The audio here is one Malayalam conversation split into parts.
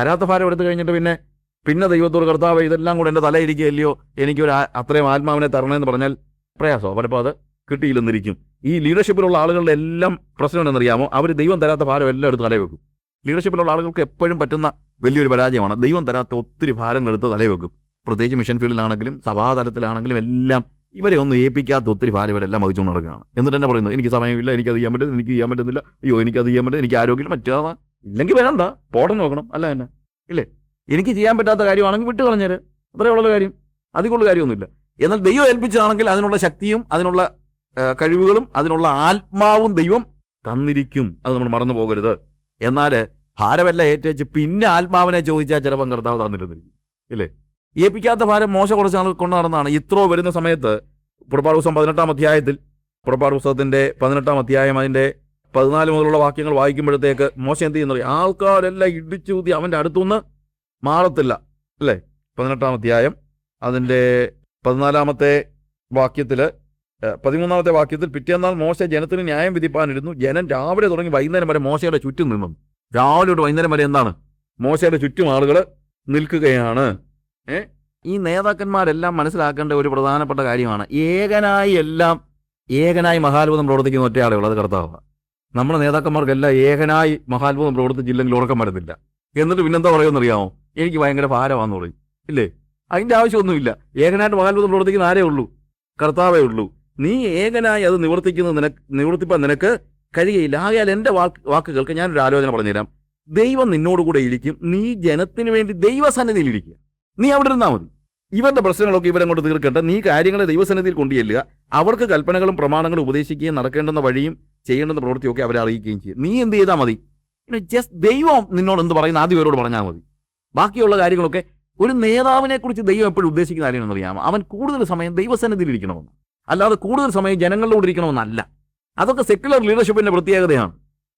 തരാത്ത ഭാരം എടുത്തു കഴിഞ്ഞിട്ട് പിന്നെ പിന്നെ ദൈവത്തോട് കർത്താവ് ഇതെല്ലാം കൂടെ എന്റെ തലയിരിക്കുകയല്ലയോ? എനിക്കൊരു അത്രയും ആത്മാവിനെ തരണമെന്ന് പറഞ്ഞാൽ പ്രയാസമോ. പലപ്പോൾ അത് കിട്ടിയില്ലെന്നിരിക്കും. ഈ ലീഡർഷിപ്പിലുള്ള ആളുകളുടെ എല്ലാം പ്രശ്നം എന്തെന്നറിയാമോ അവർ ദൈവം തരാത്ത ഭാരം എല്ലാം എടുത്ത് തലവെക്കും. വെക്കും ലീഡർഷിപ്പിലുള്ള ആളുകൾക്ക് എപ്പോഴും പറ്റുന്ന വലിയൊരു പരാജയമാണ്. ദൈവം തരാത്ത ഒത്തിരി ഭാരങ്ങൾ എടുത്ത് തലവെക്കും. വെക്കും പ്രത്യേകിച്ച് മിഷൻ ഫീൽഡിലാണെങ്കിലും സഭാതലത്തിലാണെങ്കിലും എല്ലാം ഇവരെ ഒന്നും ഏൽപ്പിക്കാത്ത ഒത്തിരി ഭാരം ഇവരെല്ലാം വഹിച്ചുകൊണ്ട് നടക്കുകയാണ്. എന്നിട്ട് തന്നെ പറയുന്നത് എനിക്ക് സമയമില്ല എനിക്കത് ചെയ്യാൻ പറ്റുന്നില്ല എനിക്ക് ചെയ്യാൻ പറ്റുന്നില്ല. അയ്യോ എനിക്കത് ചെയ്യാൻ പറ്റില്ല എനിക്ക് ആരോഗ്യം മറ്റേതാ ഇല്ലെങ്കിൽ വേണ്ട പോടം നോക്കണം അല്ല തന്നെ ഇല്ലേ? എനിക്ക് ചെയ്യാൻ പറ്റാത്ത കാര്യമാണെങ്കിൽ വിട്ട് കളഞ്ഞേര്. അത്രേ ഉള്ള കാര്യം. അതിനുള്ള കാര്യമൊന്നുമില്ല. എന്നാൽ ദൈവം ഏൽപ്പിച്ചതാണെങ്കിൽ അതിനുള്ള ശക്തിയും അതിനുള്ള കഴിവുകളും അതിനുള്ള ആത്മാവും ദൈവം തന്നിരിക്കും. അത് നമ്മൾ മറന്നു പോകരുത്. എന്നാൽ ഭാരമെല്ലാം ഏറ്റേച്ച് പിന്നെ ആത്മാവിനെ ചോദിച്ചാൽ ചിലപ്പം കർത്താവ് തന്നിരുന്നിരിക്കും. ഇല്ലേ? ഏൽപ്പിക്കാത്ത ഭാരം മോശം കുറച്ച് നാൾ കൊണ്ടു നടന്നതാണ് ഇത്രോ വരുന്ന സമയത്ത് പുറപ്പാട് ദിവസം പതിനെട്ടാം അധ്യായത്തിൽ പുറപ്പാട് പുസ്തകത്തിന്റെ പതിനെട്ടാം അധ്യായം അതിന്റെ പതിനാല് മുതലുള്ള വാക്യങ്ങൾ വായിക്കുമ്പോഴത്തേക്ക് മോശം എന്ത് ചെയ്യുന്നു അറിയോ? ആൾക്കാരെല്ലാം ഇടിച്ചൂതി അവന്റെ അടുത്തുനിന്ന് മാറത്തില്ല. അല്ലേ? പതിനെട്ടാം അധ്യായം അതിന്റെ പതിനാലാമത്തെ വാക്യത്തിൽ പതിമൂന്നാമത്തെ വാക്യത്തിൽ പിറ്റേന്നാൾ മോശ ജനത്തിന് ന്യായം വിധിപ്പാനിരുന്നു. ജനം രാവിലെ തുടങ്ങി വൈകുന്നേരം വരെ മോശയുടെ ചുറ്റും നിന്നു. രാവിലെ തൊട്ട് വൈകുന്നേരം വരെ എന്താണ്? മോശയുടെ ചുറ്റും ആളുകൾ നിൽക്കുകയാണ്. ഏ? ഈ നേതാക്കന്മാരെല്ലാം മനസ്സിലാക്കേണ്ട ഒരു പ്രധാനപ്പെട്ട കാര്യമാണ്. ഏകനായി എല്ലാം ഏകനായി മഹാത്ഭുതം പ്രവർത്തിക്കുന്ന ഒറ്റയാളേ അത് കർത്താവ് നമ്മുടെ നേതാക്കന്മാർക്കെല്ലാം ഏകനായി മഹാത്ഭുതം പ്രവർത്തിച്ചില്ലെങ്കിൽ ഉറക്കം വരുന്നില്ല. എന്നിട്ട് പിന്നെന്താ പറയുമെന്നറിയാമോ? എനിക്ക് ഭയങ്കര ഭാരമാണെന്ന് പറയും. ഇല്ലേ? അതിന്റെ ആവശ്യമൊന്നുമില്ല. ഏകനായിട്ട് മഹാത്ഭുതം പ്രവർത്തിക്കുന്ന ആരേ ഉള്ളൂ? കർത്താവേ ഉള്ളൂ. നീ ഏകനായി അത് നിവർത്തിക്കുന്നത് നിനക്ക് നിവർത്തിപ്പാൻ നിനക്ക് കഴിയയില്ല. ആകയാൽ എന്റെ വാക്ക് വാക്കുകൾക്ക് ഞാനൊരു ആലോചന പറഞ്ഞുതരാം. ദൈവം നിന്നോട് കൂടെ ഇരിക്കും. നീ ജനത്തിന് വേണ്ടി ദൈവസന്നിധിയിൽ ഇരിക്കുക. നീ അവിടെ ഇരുന്നാൽ മതി. ഇവരുടെ പ്രശ്നങ്ങളൊക്കെ ഇവരെ കൊണ്ട് തീർക്കട്ടെ. നീ കാര്യങ്ങളെ ദൈവസന്നിധിയിൽ കൊണ്ടുചെല്ലുക. അവർക്ക് കൽപ്പനകളും പ്രമാണങ്ങളും ഉപദേശിക്കുകയും നടക്കേണ്ടുന്ന വഴിയും ചെയ്യേണ്ടുന്ന പ്രവൃത്തിയൊക്കെ അവരെ അറിയിക്കുകയും ചെയ്യും. നീ എന്ത് ചെയ്താൽ മതി? ജസ്റ്റ് ദൈവം നിന്നോട് എന്ത് പറയുന്ന ആദ്യം ഇവരോട് പറഞ്ഞാൽ മതി. ബാക്കിയുള്ള കാര്യങ്ങളൊക്കെ ഒരു നേതാവിനെ കുറിച്ച് ദൈവം എപ്പോഴും ഉദ്ദേശിക്കുന്ന കാര്യമെന്ന് അറിയാം അവൻ കൂടുതൽ സമയം ദൈവസന്നിധിയിൽ ഇരിക്കണമെന്ന് അല്ലാതെ കൂടുതൽ സമയം ജനങ്ങളിലൂടെ ഇരിക്കണമെന്നല്ല അതൊക്കെ സെക്യുലർ ലീഡർഷിപ്പിന്റെ പ്രത്യേകതയാണ്.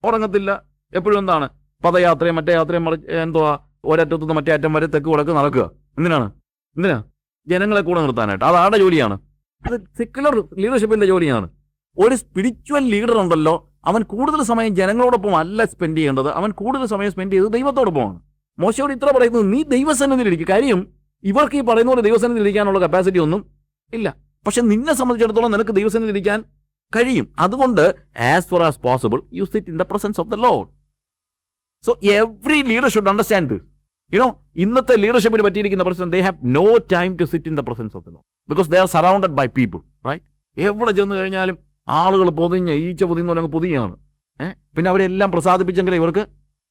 ഉറങ്ങത്തില്ല. എപ്പോഴും എന്താണ്? പദയാത്രയും മറ്റേ യാത്രയും എന്തോ എന്തുവാ? ഒരറ്റത്തുനിന്ന് മറ്റേ അറ്റം വരെ തെക്ക് വടക്ക് നടക്കുക. എന്തിനാണ്? എന്തിനാ? ജനങ്ങളെ കൂടെ നിർത്താനായിട്ട്. അത് ആരുടെ ജോലിയാണ്? അത് സെക്യുലർ ലീഡർഷിപ്പിന്റെ ജോലിയാണ്. ഒരു സ്പിരിച്വൽ ലീഡർ ഉണ്ടല്ലോ അവൻ കൂടുതൽ സമയം ജനങ്ങളോടൊപ്പം അല്ല സ്പെൻഡ് ചെയ്യേണ്ടത്. അവൻ കൂടുതൽ സമയം സ്പെൻഡ് ചെയ്തത് ദൈവത്തോടൊപ്പമാണ് മോശയോട് ഇത്ര പറയുന്നത് നീ ദൈവസന്നിധിയിലിരിക്കും. കാര്യം ഇവർക്ക് ഈ പറയുന്ന പോലെ ദൈവസന്നിധിയിലിരിക്കാനുള്ള കപ്പാസിറ്റി ഒന്നും ഇല്ല. പക്ഷെ നിന്നെ സംബന്ധിച്ചിടത്തോളം നിനക്ക് ദൈവസന്നിധിയിൽ ഇരിക്കാൻ കഴിയും. അതുകൊണ്ട് as for as possible you sit in the presence of the Lord so every leader should understand you know ഇന്നത്തെ ലീഡർഷിപ്പിന് പറ്റിയിരിക്കുന്ന പ്രശ്നം they have no time to sit in the presence of the Lord because they are surrounded by people right എവിടെ ചെന്ന് കഴിഞ്ഞാലും ആളുകൾ പൊതിഞ്ഞ് ഈച്ച പൊതിയുന്ന പോലെ പൊതിയാണ് ഏഹ് പിന്നെ അവരെല്ലാം പ്രസാദിപ്പിച്ചെങ്കിലേ ഇവർക്ക്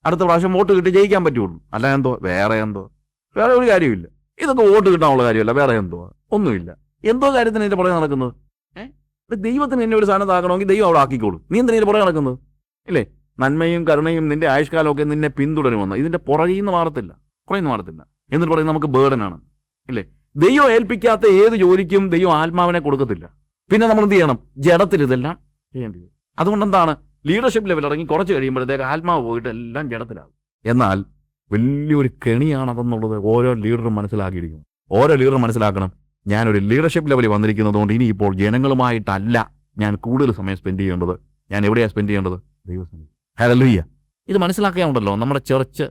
അടുത്ത പ്രാവശ്യം വോട്ട് കിട്ടി ജയിക്കാൻ പറ്റുള്ളൂ. അല്ല എന്തോ വേറെ എന്തോ. വേറെ ഒരു കാര്യമില്ല ഇതൊക്കെ വോട്ട് കിട്ടാനുള്ള കാര്യമല്ല വേറെ എന്തോ. ഒന്നുമില്ല. എന്തോ കാര്യത്തിന് ഇതിന്റെ പുറകെ നടക്കുന്നത്? ഏഹ് ദൈവത്തിന് എന്നെ ഒരു സാധനം ആക്കണമെങ്കിൽ ദൈവം അവിടെ ആക്കിക്കോളും. നീ എന്തിനാ പുറകെ നടക്കുന്നത്? ഇല്ലേ? നന്മയും കരുണയും നിന്റെ ആയുഷ്കാലമൊക്കെ നിന്നെ പിന്തുടരുമെന്ന്. ഇതിന്റെ പുറകിൽ നിന്ന് മാറത്തില്ല. നിന്ന് മാറത്തില്ല. എന്നിട്ട് പറയുന്നത് നമുക്ക് ബേർഡനാണ് ഇല്ലേ? ദൈവം ഏൽപ്പിക്കാത്ത ഏത് ജോലിക്കും ദൈവം ആത്മാവിനെ കൊടുക്കത്തില്ല. പിന്നെ നമ്മൾ എന്ത് ചെയ്യണം? ജഡത്തിൽ ഇതെല്ലാം ചെയ്യേണ്ടി വരും. അതുകൊണ്ട് എന്താണ് ലീഡർഷിപ്പ് ലെവൽ ഇറങ്ങി കുറച്ച് കഴിയുമ്പോഴത്തേക്ക് ആത്മാവ് പോയിട്ട് എല്ലാം ജഡത്തിലാകും. എന്നാൽ വലിയൊരു കെണിയാണതെന്നുള്ളത് ഓരോ ലീഡറും മനസ്സിലാക്കിയിരിക്കുന്നു ഓരോ ലീഡറും മനസ്സിലാക്കണം. ഞാനൊരു ലീഡർഷിപ്പ് ലെവലിൽ വന്നിരിക്കുന്നതുകൊണ്ട് ഇനി ഇപ്പോൾ ജനങ്ങളുമായിട്ടല്ല ഞാൻ കൂടുതൽ സമയം സ്പെൻഡ് ചെയ്യേണ്ടത്. ഞാൻ എവിടെയാണ് സ്പെൻഡ് ചെയ്യേണ്ടത്? ദൈവസന്നിധി ഹലലുയ്യ ഇത് മനസ്സിലാക്കിയാണല്ലോ നമ്മുടെ ചർച്ച്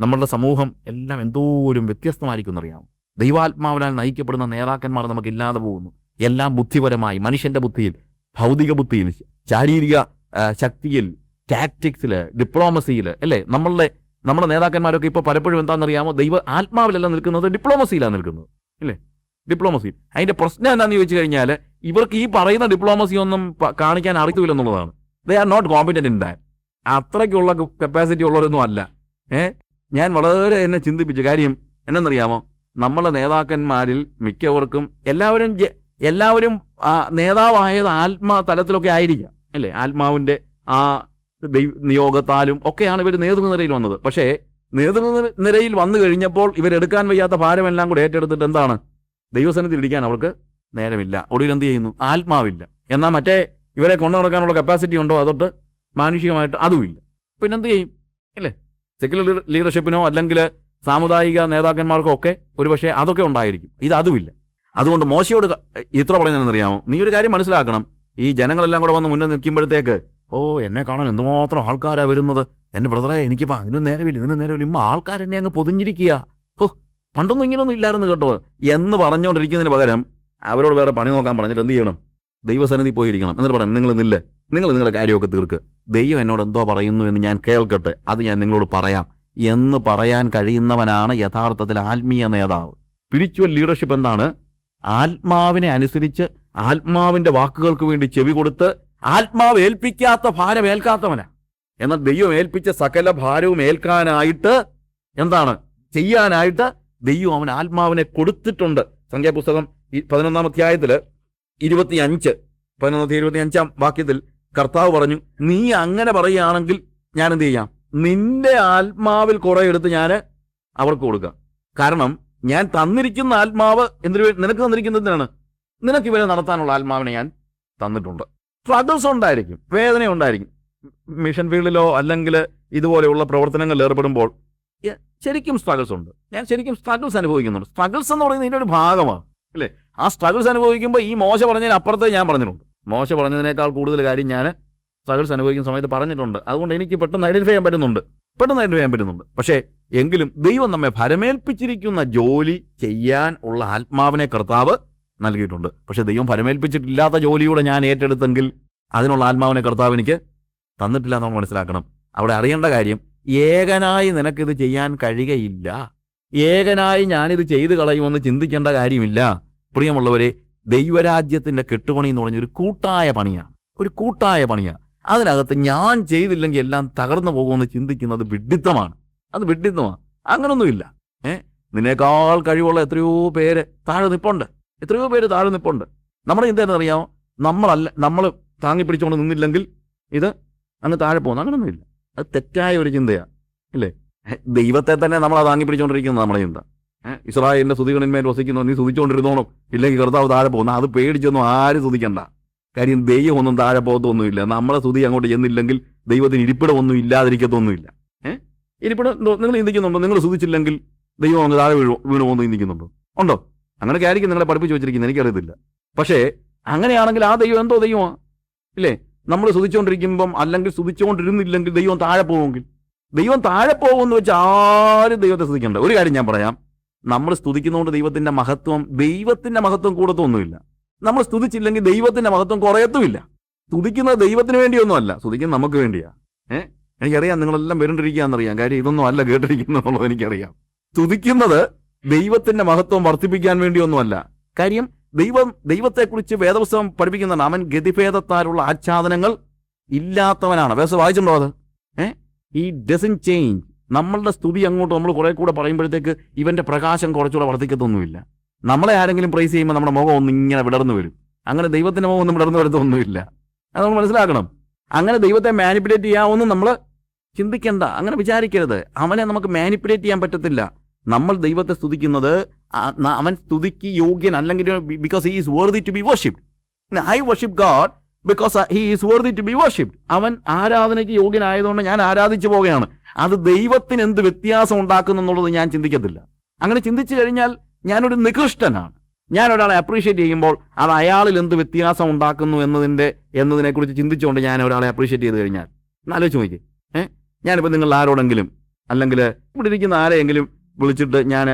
നമ്മളുടെ സമൂഹം എല്ലാം എന്തോരും വ്യത്യസ്തമായിരിക്കും എന്നറിയാം ദൈവാത്മാവിനാൽ നയിക്കപ്പെടുന്ന നേതാക്കന്മാർ നമുക്ക് ഇല്ലാതെ പോകുന്നു. എല്ലാം ബുദ്ധിപരമായി മനുഷ്യന്റെ ബുദ്ധിയിൽ ഭൗതിക ബുദ്ധിയിൽ ശാരീരിക ശക്തിയിൽ ടാക്ടിക്സിൽ ഡിപ്ലോമസിയിൽ അല്ലേ? നമ്മളുടെ നമ്മുടെ നേതാക്കന്മാരൊക്കെ ഇപ്പോൾ പലപ്പോഴും എന്താണെന്നറിയാമോ? ദൈവ ആത്മാവിലല്ല നിൽക്കുന്നത് ഡിപ്ലോമസിയിലാണ് നിൽക്കുന്നത് അല്ലേ? ഡിപ്ലോമസി അതിന്റെ പ്രശ്നം എന്താണെന്ന് ചോദിച്ചു കഴിഞ്ഞാൽ ഇവർക്ക് ഈ പറയുന്ന ഡിപ്ലോമസി ഒന്നും കാണിക്കാൻ അറിയത്തില്ല എന്നുള്ളതാണ് they are not competent in that അത്രയ്ക്കുള്ള capacity ഉള്ളവരൊന്നും അല്ല. ഏഹ് ഞാൻ വളരെ എന്നെ ചിന്തിപ്പിച്ചു. കാര്യം എന്നറിയാമോ? നമ്മളെ നേതാക്കന്മാരിൽ മിക്കവർക്കും എല്ലാവരും എല്ലാവരും നേതാവായത് ആത്മാ തലത്തിലൊക്കെ ആയിരിക്കാം അല്ലേ? ആത്മാവിന്റെ ആ നിയോഗത്താലും ഒക്കെയാണ് ഇവർ നേതൃനിരയിൽ വന്നത്. പക്ഷേ നേതൃനിരയിൽ വന്നു കഴിഞ്ഞപ്പോൾ ഇവരെടുക്കാൻ വയ്യാത്ത ഭാരമെല്ലാം കൂടെ ഏറ്റെടുത്തിട്ട് എന്താണ്? ദൈവസനത്തിൽ ഇരിക്കാൻ അവർക്ക് നേരമില്ല. ഒടുവിൽ എന്ത് ചെയ്യുന്നു? ആത്മാവില്ല. എന്നാൽ മറ്റേ ഇവരെ കൊണ്ടു നടക്കാനുള്ള കപ്പാസിറ്റി ഉണ്ടോ? അതൊട്ട് മാനുഷികമായിട്ട് അതുമില്ല. പിന്നെ എന്ത് ചെയ്യും? അല്ലേ? സെക്യുലർ ലീഡർഷിപ്പിനോ അല്ലെങ്കിൽ സാമുദായിക നേതാക്കന്മാർക്കോ ഒക്കെ ഒരുപക്ഷെ അതൊക്കെ ഉണ്ടായിരിക്കും. ഇത് അതുമില്ല. അതുകൊണ്ട് മോശയോട് ഇത്ര പറയുന്നതെന്നറിയാമോ നീ ഒരു കാര്യം മനസ്സിലാക്കണം. ഈ ജനങ്ങളെല്ലാം കൂടെ വന്ന് മുന്നേ നിൽക്കുമ്പോഴത്തേക്ക് ഓ എന്നെ കാണാൻ എന്തുമാത്രം ആൾക്കാരാ വരുന്നത്? എന്റെ ബ്രദറെ എനിക്കിപ്പോൾ അതിനും നേരമില്ല ഇതിനും നേരമില്ല. ഇമ്മ ആൾക്കാർ എന്നെ അങ്ങ് പൊതിഞ്ഞിരിക്കുക ഓ പണ്ടൊന്നും ഇങ്ങനെയൊന്നും ഇല്ലായിരുന്നു കേട്ടോ. എന്ന് പറഞ്ഞുകൊണ്ടിരിക്കുന്നതിന് പകരം അവരോട് വേറെ പണി നോക്കാൻ പറഞ്ഞിട്ട് എന്ത് ചെയ്യണം? ദൈവസന്നിധി പോയിരിക്കണം. എന്നിട്ട് പറയാം നിങ്ങൾ നില്ല. നിങ്ങൾ നിങ്ങളുടെ കാര്യമൊക്കെ തീർക്ക്. ദൈവം എന്നോട് എന്തോ പറയുന്നു എന്ന് ഞാൻ കേൾക്കട്ടെ. അത് ഞാൻ നിങ്ങളോട് പറയാം. എന്ന് പറയാൻ കഴിയുന്നവനാണ് യഥാർത്ഥത്തിൽ ആത്മീയ നേതാവ്. സ്പിരിച്വൽ ലീഡർഷിപ്പ് എന്താണ്? ആത്മാവിനെ അനുസരിച്ച് ആത്മാവിന്റെ വാക്കുകൾക്ക് വേണ്ടി ചെവി കൊടുത്ത് ആത്മാവ് ഏൽപ്പിക്കാത്ത ഭാരം ഏൽക്കാത്തവനാ. എന്നാൽ ദൈവം ഏൽപ്പിച്ച സകല ഭാരവും ഏൽക്കാനായിട്ട് എന്താണ്? ചെയ്യാനായിട്ട് ദൈവം അവൻ ആത്മാവിനെ കൊടുത്തിട്ടുണ്ട്. സംഖ്യാപുസ്തകം പതിനൊന്നാം അധ്യായത്തിൽ ഇരുപത്തി അഞ്ച് പതിനൊന്നാമത്തെ ഇരുപത്തി അഞ്ചാം വാക്യത്തിൽ കർത്താവ് പറഞ്ഞു നീ അങ്ങനെ പറയുകയാണെങ്കിൽ ഞാൻ എന്ത് ചെയ്യാം? നിന്റെ ആത്മാവിൽ കുറെ എടുത്ത് ഞാൻ അവർക്ക് കൊടുക്കാം. കാരണം ഞാൻ തന്നിരിക്കുന്ന ആത്മാവ് എന്തിനു നിനക്ക് തന്നിരിക്കുന്നതിനാണ് നിനക്ക് ഇവരെ നടത്താനുള്ള ആത്മാവിനെ ഞാൻ തന്നിട്ടുണ്ട്. സ്ട്രഗിൾസ് ഉണ്ടായിരിക്കും വേദന ഉണ്ടായിരിക്കും. മിഷൻ ഫീൽഡിലോ അല്ലെങ്കിൽ ഇതുപോലെയുള്ള പ്രവർത്തനങ്ങളിൽ ഏർപ്പെടുമ്പോൾ ശരിക്കും സ്ട്രഗിൾസ് ഉണ്ട്. ഞാൻ ശരിക്കും സ്ട്രഗിൾസ് അനുഭവിക്കുന്നുണ്ട്. സ്ട്രഗിൾസ് എന്ന് പറയുന്നത് ഇതിന്റെ ഒരു ഭാഗമാണ്. അല്ലേ? ആ സ്ട്രഗിൾസ് അനുഭവിക്കുമ്പോൾ ഈ മോശ പറഞ്ഞതിന് അപ്പുറത്തെ ഞാൻ പറഞ്ഞിട്ടുണ്ട്. മോശ പറഞ്ഞതിനേക്കാൾ കൂടുതൽ കാര്യം ഞാൻ സ്ട്രഗിൾസ് അനുഭവിക്കുന്ന സമയത്ത് പറഞ്ഞിട്ടുണ്ട്. അതുകൊണ്ട് എനിക്ക് പെട്ടെന്ന് ഐഡന്റിഫൈ ചെയ്യാൻ പറ്റുന്നുണ്ട്. പെട്ടെന്ന് ഐഡന്റിഫൈ ചെയ്യാൻ പറ്റുന്നുണ്ട്. പക്ഷേ എങ്കിലും ദൈവം നമ്മെ ഭരമേൽപ്പിച്ചിരിക്കുന്ന ജോലി ചെയ്യാൻ ഉള്ള ആത്മാവിനെ കർത്താവ് നൽകിയിട്ടുണ്ട്. പക്ഷെ ദൈവം ഫലമേൽപ്പിച്ചിട്ടില്ലാത്ത ജോലിയൂടെ ഞാൻ ഏറ്റെടുത്തെങ്കിൽ അതിനുള്ള ആത്മാവിനെ കർത്താവ് എനിക്ക് തന്നിട്ടില്ല എന്ന് മനസ്സിലാക്കണം. അവിടെ അറിയേണ്ട കാര്യം ഏകനായി നിനക്കിത് ചെയ്യാൻ കഴിയുകയില്ല. ഏകനായി ഞാനിത് ചെയ്തു കളയുമെന്ന് ചിന്തിക്കേണ്ട കാര്യമില്ല. പ്രിയമുള്ളവരെ ദൈവരാജ്യത്തിന്റെ കെട്ടുപണി എന്ന് പറഞ്ഞൊരു കൂട്ടായ പണിയാണ്. ഒരു കൂട്ടായ പണിയാണ്. അതിനകത്ത് ഞാൻ ചെയ്തില്ലെങ്കിൽ എല്ലാം തകർന്നു പോകുമെന്ന് ചിന്തിക്കുന്നത് വിഡിത്തമാണ് അത് വിട്ടിന്നുമാ അങ്ങനൊന്നുമില്ല. ഏ? നിന്നേക്കാൾ കഴിവുള്ള എത്രയോ പേര് താഴെ നിപ്പുണ്ട്. എത്രയോ പേര് താഴെ നിപ്പുണ്ട്. നമ്മുടെ ചിന്ത അറിയാമോ? നമ്മളല്ല നമ്മൾ താങ്ങി പിടിച്ചുകൊണ്ട് നിന്നില്ലെങ്കിൽ ഇത് അങ്ങ് താഴെ പോകുന്നു. അങ്ങനൊന്നുമില്ല. അത് തെറ്റായ ഒരു ചിന്തയാണ് ഇല്ലേ? ദൈവത്തെ തന്നെ നമ്മളെ താങ്ങി പിടിച്ചുകൊണ്ടിരിക്കുന്നത് നമ്മുടെ ചിന്ത. ഇസ്രായേലിന്റെ സ്തുതികളിന്മേൽ വസിക്കുന്നു നീ സ്തുതിച്ചുകൊണ്ടിരുന്നോണം ഇല്ലെങ്കിൽ കർത്താവ് താഴെ പോകുന്നു. അത് പേടിച്ചൊന്നും ആരും സ്തുതിക്കണ്ട. കാര്യം ദൈവം ഒന്നും താഴെ പോകത്തൊന്നുമില്ല. നമ്മളെ സ്തുതി അങ്ങോട്ട് ചെന്നില്ലെങ്കിൽ ദൈവത്തിന് ഇരിപ്പിടമൊന്നും ഇല്ലാതിരിക്കത്തൊന്നുമില്ല. എന്തോ നിങ്ങൾ ചിന്തിക്കുന്നുണ്ടോ? നിങ്ങൾ ശ്രദ്ധിച്ചില്ലെങ്കിൽ ദൈവം അങ്ങ് താഴെ വീഴു വീണു പോകുന്നു ചിന്തിക്കുന്നുണ്ടോ? ഉണ്ടോ? അങ്ങനെയൊക്കെ ആയിരിക്കും നിങ്ങളെ പഠിപ്പിച്ച് വെച്ചിരിക്കുന്നത്. എനിക്കറിയത്തില്ല. പക്ഷേ അങ്ങനെയാണെങ്കിൽ ആ ദൈവം എന്തോ ദൈവമാണ് ഇല്ലേ? നമ്മൾ ശ്രദ്ധിച്ചുകൊണ്ടിരിക്കുമ്പം അല്ലെങ്കിൽ ശ്രദ്ധിച്ചുകൊണ്ടിരുന്നില്ലെങ്കിൽ ദൈവം താഴെ പോകുമെങ്കിൽ. ദൈവം താഴെ പോകുമെന്ന് വെച്ചാൽ ആരും ദൈവത്തെ സ്തുതിക്കണ്ട ഒരു കാര്യം ഞാൻ പറയാം. നമ്മൾ സ്തുതിക്കുന്നതുകൊണ്ട് ദൈവത്തിന്റെ മഹത്വം ദൈവത്തിന്റെ മഹത്വം കൂടത്തൊന്നുമില്ല. നമ്മൾ സ്തുതിച്ചില്ലെങ്കിൽ ദൈവത്തിന്റെ മഹത്വം കുറയത്തുമില്ല. സ്തുതിക്കുന്നത് ദൈവത്തിന് വേണ്ടിയൊന്നുമല്ല. സ്തുതിക്കുന്നത് നമുക്ക് വേണ്ടിയാ. ഏഹ് എനിക്കറിയാം നിങ്ങളെല്ലാം വരുണ്ടിരിക്കുകയെന്നറിയാം കാര്യം ഇതൊന്നും അല്ല കേട്ടിരിക്കുന്നുള്ളത് എനിക്കറിയാം. സ്തുതിക്കുന്നത് ദൈവത്തിന്റെ മഹത്വം വർദ്ധിപ്പിക്കാൻ വേണ്ടിയൊന്നുമല്ല. കാര്യം ദൈവം ദൈവത്തെക്കുറിച്ച് വേദപുസ്തകം പഠിപ്പിക്കുന്നതാണ്. അവൻ ഗതിഭേദത്താലുള്ള ആച്ഛാദനങ്ങൾ ഇല്ലാത്തവനാണ്. വേദം വായിച്ചിട്ടുണ്ടോ അത്? ഏ? ഈ ഡസൻ ചേഞ്ച് നമ്മളുടെ സ്തുതി അങ്ങോട്ട് നമ്മൾ കുറെ കൂടെ പറയുമ്പോഴത്തേക്ക് ഇവന്റെ പ്രകാശം കുറച്ചുകൂടെ വർദ്ധിക്കത്തൊന്നുമില്ല. നമ്മളെ ആരെങ്കിലും പ്രൈസ് ചെയ്യുമ്പോൾ നമ്മുടെ മുഖം ഒന്ന് ഇങ്ങനെ വിടർന്നു വരും. അങ്ങനെ ദൈവത്തിന്റെ മുഖം ഒന്നും വിടർന്നു വരത്തൊന്നുമില്ല. അത് നമ്മൾ മനസ്സിലാക്കണം. അങ്ങനെ ദൈവത്തെ മാനിപ്പുലേറ്റ് ചെയ്യാവുന്ന നമ്മൾ ചിന്തിക്കണ്ട അങ്ങനെ വിചാരിക്കരുത്. അവനെ നമുക്ക് മാനിപ്പുലേറ്റ് ചെയ്യാൻ പറ്റത്തില്ല. നമ്മൾ ദൈവത്തെ സ്തുതിക്കുന്നത് അവൻ സ്തുതിക്ക് യോഗ്യൻ അല്ലെങ്കിൽ because he is worthy to be worshipped I worship God because he is worthy to be worshipped അവൻ ആരാധനയ്ക്ക് യോഗ്യനായതുകൊണ്ട് ഞാൻ ആരാധിച്ചു പോവുകയാണ്. അത് ദൈവത്തിന് എന്ത് വ്യത്യാസം ഉണ്ടാക്കുന്നു എന്നുള്ളത് ഞാൻ ചിന്തിക്കത്തില്ല. അങ്ങനെ ചിന്തിച്ചു കഴിഞ്ഞാൽ ഞാനൊരു നികൃഷ്ടനാണ്. ഞാൻ ഒരാളെ അപ്രീഷിയേറ്റ് ചെയ്യുമ്പോൾ അത് അയാളിൽ എന്ത് വ്യത്യാസം ഉണ്ടാക്കുന്നു എന്നതിന്റെ എന്നതിനെക്കുറിച്ച് ചിന്തിച്ചുകൊണ്ട് ഞാൻ ഒരാളെ അപ്രീഷിയേറ്റ് ചെയ്ത് കഴിഞ്ഞാൽ. ഒന്ന് ആലോചിച്ച് നോക്കി ഏഹ് ഞാനിപ്പോൾ നിങ്ങൾ ആരോടെങ്കിലും അല്ലെങ്കിൽ ഇവിടെ ഇരിക്കുന്ന ആരെയെങ്കിലും വിളിച്ചിട്ട് ഞാൻ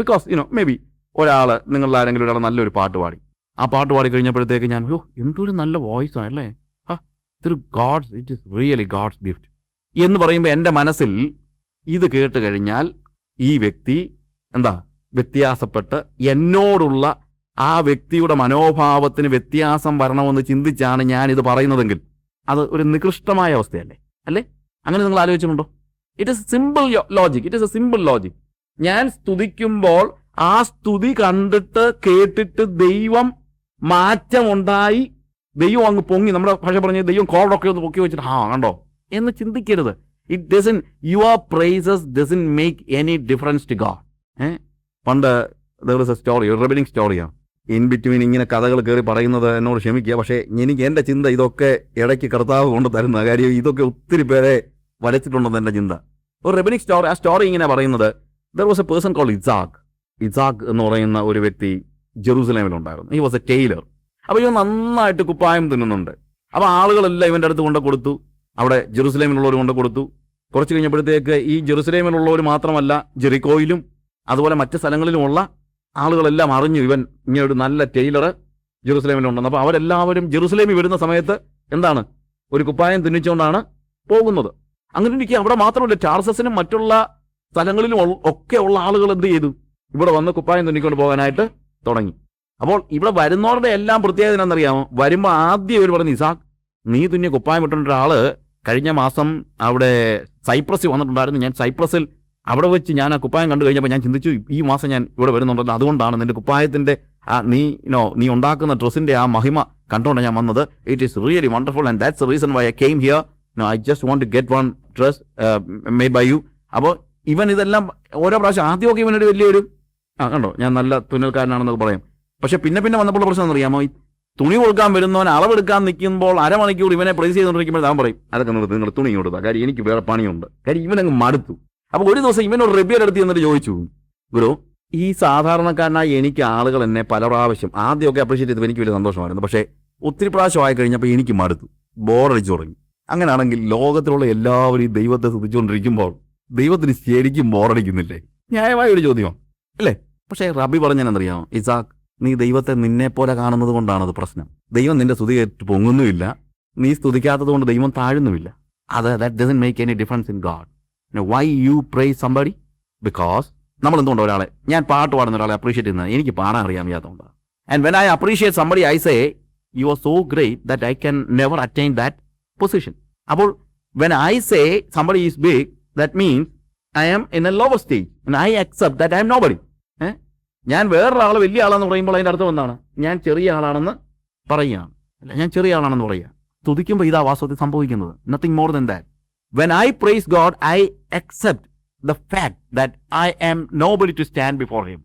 ബിക്കോസ് യുനോ മേ ബി ഒരാൾ നിങ്ങളിൽ ആരെങ്കിലും ഒരാൾ നല്ലൊരു പാട്ട് പാടി. ആ പാട്ട് പാടി കഴിഞ്ഞപ്പോഴത്തേക്ക് ഞാൻ ഓ എന്തൊരു നല്ല വോയിസ് അല്ലേ ആ ഇതൊരു God's it is really God's gift എന്ന് പറയുമ്പോൾ എന്റെ മനസ്സിൽ ഇത് കേട്ട് കഴിഞ്ഞാൽ ഈ വ്യക്തി എന്താ വ്യത്യാസപ്പെട്ട് എന്നോടുള്ള ആ വ്യക്തിയുടെ മനോഭാവത്തിന് വ്യത്യാസം വരണമെന്ന് ചിന്തിച്ചാണ് ഞാൻ ഇത് പറയുന്നതെങ്കിൽ. അത് ഒരു നികൃഷ്ടമായ അവസ്ഥയല്ലേ? അല്ലേ? അങ്ങനെ നിങ്ങൾ ആലോചിച്ചിട്ടുണ്ടോ? It is simple logic it is a simple logic ഞാൻ സ്തുതിക്കുമ്പോൾ ആ സ്തുതി കണ്ടിട്ട് കേട്ടിട്ട് ദൈവം മാറ്റമുണ്ടായി ദൈവം അങ്ങ് പൊങ്ങി. നമ്മുടെ ഭാഷ പറഞ്ഞ ദൈവം കോളൊക്കെ ഒന്ന് പൊക്കി വെച്ചിട്ട് ആ കണ്ടോ? എന്ന് ചിന്തിക്കരുത്. It doesn't your praises doesn't make any difference to God ഏഹ് പണ്ട് എ സ്റ്റോറി ഒരു സ്റ്റോറിയാണ് ഇൻ ബിറ്റ്വീൻ ഇങ്ങനെ കഥകൾ കയറി പറയുന്നത് എന്നോട് ക്ഷമിക്കുക. പക്ഷേ എനിക്ക് എന്റെ ചിന്ത ഇതൊക്കെ ഇടയ്ക്ക് കർത്താവ് കൊണ്ട് തരുന്ന കാര്യം ഇതൊക്കെ ഒത്തിരി പേരെ വരച്ചിട്ടുണ്ടെന്ന് എന്റെ ചിന്ത. ഒരു റെബനിക് സ്റ്റോറി ആ സ്റ്റോറി ഇങ്ങനെ പറയുന്നത് there was a person call Isaac Isaac എന്ന് പറയുന്ന ഒരു വ്യക്തി ജെറൂസലേമിലുണ്ടായിരുന്നു. ഈ വാസ് എ ടൈലർ അപ്പോൾ ഇവൻ നന്നായിട്ട് കുപ്പായം തിന്നുന്നുണ്ട്. അപ്പോൾ ആളുകളെല്ലാം ഇവന്റെ അടുത്ത് കൊണ്ട് കൊടുത്തു. അവിടെ ജെറുസലേമിലുള്ളവർ കൊണ്ട് കൊടുത്തു. കുറച്ച് കഴിഞ്ഞപ്പോഴത്തേക്ക് ഈ ജെറുസലേമിലുള്ളവർ മാത്രമല്ല ജെറിക്കോയിലും അതുപോലെ മറ്റ് സ്ഥലങ്ങളിലുമുള്ള ആളുകളെല്ലാം അറിഞ്ഞു ഇവൻ ഇങ്ങനെ ഒരു നല്ല ടൈലർ ജെറുസലേമിലുണ്ടെന്ന് അപ്പോൾ അവരെല്ലാവരും ജെറുസലേമിൽ വരുന്ന സമയത്ത് എന്താണ്? ഒരു കുപ്പായം തുന്നിച്ചുകൊണ്ടാണ് പോകുന്നത്. അങ്ങനെ എനിക്ക് അവിടെ മാത്രമല്ല ടാർസസിനും മറ്റുള്ള സ്ഥലങ്ങളിലും ഒക്കെ ഉള്ള ആളുകൾ എന്ത് ചെയ്തു? ഇവിടെ വന്ന് കുപ്പായം തുന്നിക്കൊണ്ട് പോകാനായിട്ട് തുടങ്ങി. അപ്പോൾ ഇവിടെ വരുന്നവരുടെ എല്ലാം പ്രത്യേകത എന്നറിയാമോ വരുമ്പോൾ ആദ്യം ഇവർ പറഞ്ഞു ഇസാഖ് നീ തുന്നിയ കുപ്പായം ഇട്ടുകൊണ്ടൊരാൾ കഴിഞ്ഞ മാസം അവിടെ സൈപ്രസിൽ വന്നിട്ടുണ്ടായിരുന്നു. ഞാൻ സൈപ്രസിൽ അവിടെ വെച്ച് ഞാൻ ആ കുപ്പായം കണ്ടു കഴിഞ്ഞപ്പോൾ ഞാൻ ചിന്തിച്ചു ഈ മാസം ഞാൻ ഇവിടെ വരുന്നുണ്ടല്ലോ. അതുകൊണ്ടാണ് നിന്റെ കുപ്പായത്തിന്റെ ആ നീ നോ നീ ഉണ്ടാക്കുന്ന ഡ്രസ്സിന്റെ ആ മഹിമ കണ്ടുകൊണ്ട് ഞാൻ വന്നത്. It is really wonderful and that's reason why I came here no I just want to get one dress made by you അപ്പോൾ ഇവൻ ഇതെല്ലാം ഓരോ പ്രാവശ്യം ആദ്യമൊക്കെ ഇവനൊരു വലിയൊരു ആ കണ്ടോ? ഞാൻ നല്ല തുന്നൽക്കാരനാണെന്നൊക്കെ പറയാം. പക്ഷെ പിന്നെ പിന്നെ വന്നപ്പോൾ പ്രശ്നം എന്നറിയാമോ ഈ തുണി കൊടുക്കാൻ വരുന്നവൻ അളവെടുക്കാൻ നിൽക്കുമ്പോൾ അരമണിക്കൂർ ഇവനെ പ്രൈസ് ചെയ്തുകൊണ്ടിരിക്കുമ്പോൾ ഞാൻ പറയും അതൊക്കെ നിർത്തി നിങ്ങൾ തുണി കൊടുത്താൽ കാര്യം എനിക്ക് വേറെ പണിയുണ്ട്. കാര്യം ഇവനങ്ങ് മടുത്തു. അപ്പോൾ ഒരു ദിവസം ഇവനോട് റിബ്യർ എടുത്തി എന്നിട്ട് ചോദിച്ചു ഗുരു ഈ സാധാരണക്കാരനായ എനിക്ക് ആളുകൾ എന്നെ പല പ്രാവശ്യം ആദ്യമൊക്കെ അപ്രീഷിയേറ്റ് ചെയ്തപ്പോൾ എനിക്ക് വലിയ സന്തോഷമായിരുന്നു. പക്ഷേ ഒത്തിരി പ്രാവശ്യം ആയി കഴിഞ്ഞപ്പോൾ എനിക്ക് മടുത്തു. ബോറടിച്ചു തുടങ്ങി. അങ്ങനെയാണെങ്കിൽ ലോകത്തിലുള്ള എല്ലാവരും ഈ ദൈവത്തെ ശ്രദ്ധിച്ചുകൊണ്ടിരിക്കുമ്പോൾ ദൈവത്തിന് ശരിക്കും ബോറടിക്കുന്നില്ലേ ന്യായമായ ഒരു ചോദ്യമാണ് അല്ലേ? പക്ഷേ റബി പറഞ്ഞെന്നറിയാമോ ഇസാഖ് നീ ദൈവത്തെ നിന്നെ പോലെ കാണുന്നത് കൊണ്ടാണ് അത് പ്രശ്നം. ദൈവം നിന്റെ സ്തുതി കേട്ട് പൊങ്ങുന്നുമില്ല. നീ സ്തുതിക്കാത്തത് കൊണ്ട് ദൈവം താഴുന്നുമില്ല. അത് that doesn't make any difference in God why you pray somebody because നമ്മൾ എന്തുകൊണ്ട് ഒരാളെ ഞാൻ പാട്ട് പാടുന്ന ഒരാളെ അപ്രീഷിയേറ്റ് ചെയ്യുന്നത് എനിക്ക് പാടാൻ അറിയാൻ വയ്യാത്തതുകൊണ്ടാണ് and when I appreciate somebody I say you are so great that I can never attain that position അപ്പോൾ when I say somebody is big that means I am in a lower stage I accept that I'm nobody ഞാൻ വേറൊരാൾ വലിയ ആളാന്ന് പറയുമ്പോൾ അതിന്റെ അർത്ഥം എന്താണ്? ഞാൻ ചെറിയ ആളാണെന്ന് പറയുകയാണ്. അല്ല ഞാൻ ചെറിയ ആളാണെന്ന് പറയുക സ്തുതിക്കുമ്പോൾ ഇതാ വാസ്തവത്തിൽ സംഭവിക്കുന്നത്. Nothing more than that when I praise God I accept the fact that I am nobody to stand before him.